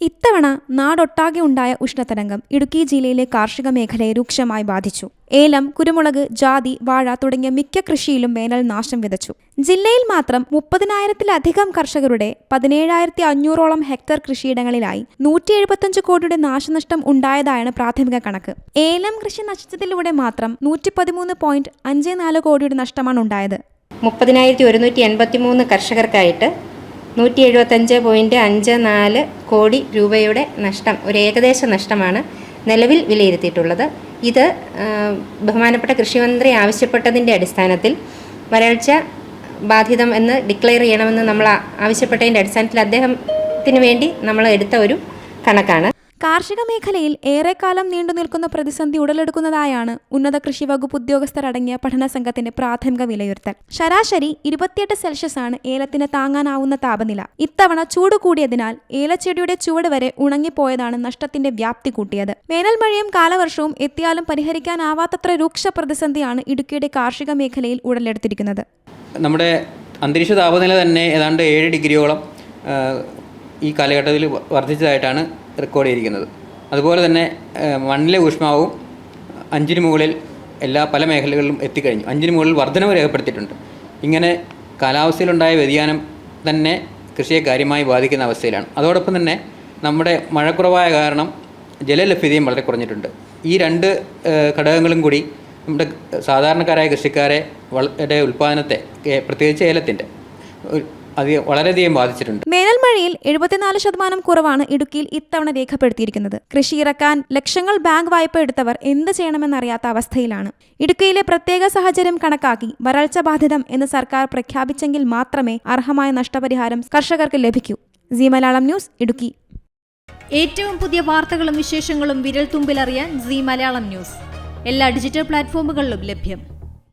ഇത്തവണ നാടൊട്ടാകെ ഉണ്ടായ ഉഷ്ണതരംഗം ഇടുക്കി ജില്ലയിലെ കാർഷിക മേഖലയെ രൂക്ഷമായി ബാധിച്ചു. ഏലം കുരുമുളക് ജാതി വാഴ തുടങ്ങിയ മിക്ക കൃഷിയിലും വേനൽ നാശം വിതച്ചു. ജില്ലയിൽ മാത്രം മുപ്പതിനായിരത്തിലധികം കർഷകരുടെ പതിനേഴായിരത്തി അഞ്ഞൂറോളം ഹെക്ടർ കൃഷിയിടങ്ങളിലായി നൂറ്റി എഴുപത്തഞ്ച് കോടിയുടെ നാശനഷ്ടം ഉണ്ടായതായാണ് പ്രാഥമിക കണക്ക്. ഏലം കൃഷി നശിച്ചതിലൂടെ മാത്രം നൂറ്റി പതിമൂന്ന് പോയിന്റ് അഞ്ച് നാല് കോടിയുടെ നഷ്ടമാണ് ഉണ്ടായത്. മുപ്പതിനായിരത്തി ഒരുന്നൂറ്റി എൺപത്തി മൂന്ന് കർഷകർക്കായിട്ട് നൂറ്റി എഴുപത്തഞ്ച് പോയിന്റ് അഞ്ച് നാല് കോടി രൂപയുടെ നഷ്ടം ഒരു ഏകദേശ നഷ്ടമാണ് നിലവിൽ വിലയിരുത്തിയിട്ടുള്ളത്. ഇത് ബഹുമാനപ്പെട്ട കൃഷിമന്ത്രി ആവശ്യപ്പെട്ടതിന്റെ അടിസ്ഥാനത്തിൽ വരൾച്ച ബാധിതം എന്ന് ഡിക്ലെയർ ചെയ്യണമെന്ന് നമ്മൾ ആവശ്യപ്പെട്ടതിന്റെ അടിസ്ഥാനത്തിൽ അദ്ദേഹത്തിന് വേണ്ടി നമ്മൾ എടുത്ത ഒരു കണക്കാണ്. കാർഷിക മേഖലയിൽ ഏറെക്കാലം നീണ്ടുനിൽക്കുന്ന പ്രതിസന്ധി ഉടലെടുക്കുന്നതായാണ് ഉന്നത കൃഷി വകുപ്പ് ഉദ്യോഗസ്ഥരടങ്ങിയ പഠന സംഘത്തിന്റെ പ്രാഥമിക വിലയിരുത്തൽ. ശരാശരി ഇരുപത്തിയെട്ട് സെൽഷ്യസ് ആണ് ഏലത്തിന് താങ്ങാനാവുന്ന താപനില. ഇത്തവണ ചൂട് കൂടിയതിനാൽ ഏലച്ചെടിയുടെ ചുവട് വരെ ഉണങ്ങിപ്പോയതാണ് നഷ്ടത്തിന്റെ വ്യാപ്തി കൂട്ടിയത്. വേനൽ മഴയും കാലവർഷവും എത്തിയാലും പരിഹരിക്കാനാവാത്തത്ര രൂക്ഷ പ്രതിസന്ധിയാണ് ഇടുക്കിയുടെ കാർഷിക മേഖലയിൽ ഉടലെടുത്തിരിക്കുന്നത്. നമ്മുടെ അന്തരീക്ഷ താപനില തന്നെ ഏതാണ്ട് ഏഴ് ഡിഗ്രിയോളം ഈ കാലഘട്ടത്തിൽ വർദ്ധിച്ചതായിട്ടാണ് റെക്കോർഡ് ചെയ്തിരിക്കുന്നത്. അതുപോലെ തന്നെ മണ്ണിലെ ഊഷ്മാവും അഞ്ചിന് മുകളിൽ എല്ലാ പല മേഖലകളിലും എത്തിക്കഴിഞ്ഞു. അഞ്ചിന് മുകളിൽ വർധനവ് രേഖപ്പെടുത്തിയിട്ടുണ്ട്. ഇങ്ങനെ കാലാവസ്ഥയിലുണ്ടായ വ്യതിയാനം തന്നെ കൃഷിയെ കാര്യമായി ബാധിക്കുന്ന അവസ്ഥയിലാണ്. അതോടൊപ്പം തന്നെ നമ്മുടെ മഴക്കുറവായ കാരണം ജലലഭ്യതയും വളരെ കുറഞ്ഞിട്ടുണ്ട്. ഈ രണ്ട് ഘടകങ്ങളും കൂടി നമ്മുടെ സാധാരണക്കാരായ കൃഷിക്കാരെ വളരെ ഉൽപ്പാദനത്തെ പ്രത്യേകിച്ച് ഏലത്തിന്റെ അത് വളരെയധികം ബാധിച്ചിട്ടുണ്ട്. വേനൽ മഴയിൽ എഴുപത്തിനാല് ശതമാനം കുറവാണ് ഇടുക്കിയിൽ ഇത്തവണ രേഖപ്പെടുത്തിയിരിക്കുന്നത്. കൃഷി ഇറക്കാൻ ലക്ഷങ്ങൾ ബാങ്ക് വായ്പ എടുത്തവർ എന്ത് ചെയ്യണമെന്നറിയാത്ത അവസ്ഥയിലാണ്. ഇടുക്കിയിലെ പ്രത്യേക സാഹചര്യം കണക്കാക്കി വരൾച്ച ബാധിതം എന്ന് സർക്കാർ പ്രഖ്യാപിച്ചെങ്കിൽ മാത്രമേ അർഹമായ നഷ്ടപരിഹാരം കർഷകർക്ക് ലഭിക്കൂ. C Malayalam news Idukki. ഏറ്റവും പുതിയ വാർത്തകളും വിശേഷങ്ങളും വിരൽ തുമ്പിലറിയാൻ സി മലയാളം ന്യൂസ്. എല്ലാ ഡിജിറ്റൽ പ്ലാറ്റ്ഫോമുകളിലും ലഭ്യം.